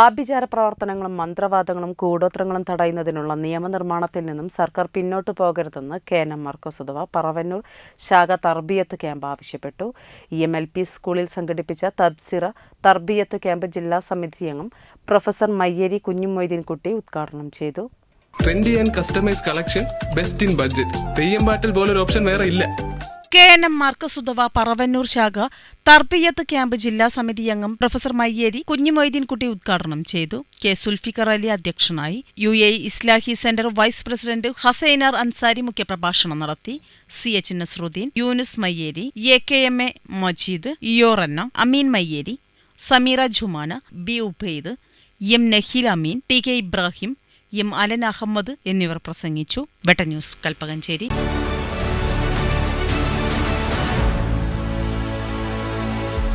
ആഭിചാര പ്രവർത്തനങ്ങളും മന്ത്രവാദങ്ങളും കൂടോത്രങ്ങളും തടയുന്നതിനുള്ള നിയമനിർമ്മാണത്തിൽ നിന്നും സർക്കാർ പിന്നോട്ടു പോകരുതെന്ന് കെ എൻ എം മാർക്കോസ് അഥവാ പറവന്നൂർ ശാഖ തർബിയത്ത് ക്യാമ്പ് ആവശ്യപ്പെട്ടു. ഇ എം എൽ പി സ്കൂളിൽ സംഘടിപ്പിച്ച തബ്സിറ തർബിയത്ത് ക്യാമ്പ് ജില്ലാ സമിതി അംഗം പ്രൊഫസർ മയ്യേരി കുഞ്ഞുമൊയ്തീൻകുട്ടി ഉദ്ഘാടനം ചെയ്തു. Trendy and customise collection best in budget Theyyam പാട്ടിൽ പോലൊരു ഓപ്ഷൻ വേറെ ഇല്ല. കെ എൻ എം മാർക്കസ് ഉദവ പറവന്നൂർ ശാഖ തർബിയത്ത് ക്യാമ്പ് ജില്ലാ സമിതി അംഗം പ്രൊഫസർ മയ്യേരി കുഞ്ഞുമൊയ്തീൻകുട്ടി ഉദ്ഘാടനം ചെയ്തു. കെ. സുൽഫിക്കർ അലി അധ്യക്ഷനായി. U A Islahi centre vice president Hasainar Ansari മുഖ്യപ്രഭാഷണം നടത്തി. C. H Nasruddin Yunis Mayyeri A. K. M. A. Majeed ഇയോറന്ന Ameen Mayyeri Sameera Jumana B. Ubaid M. Naheel Ameen T. K. Ibrahim M. Alan Ahmed എന്നിവർ പ്രസംഗിച്ചു. വെട്ട news Kalpakanchery.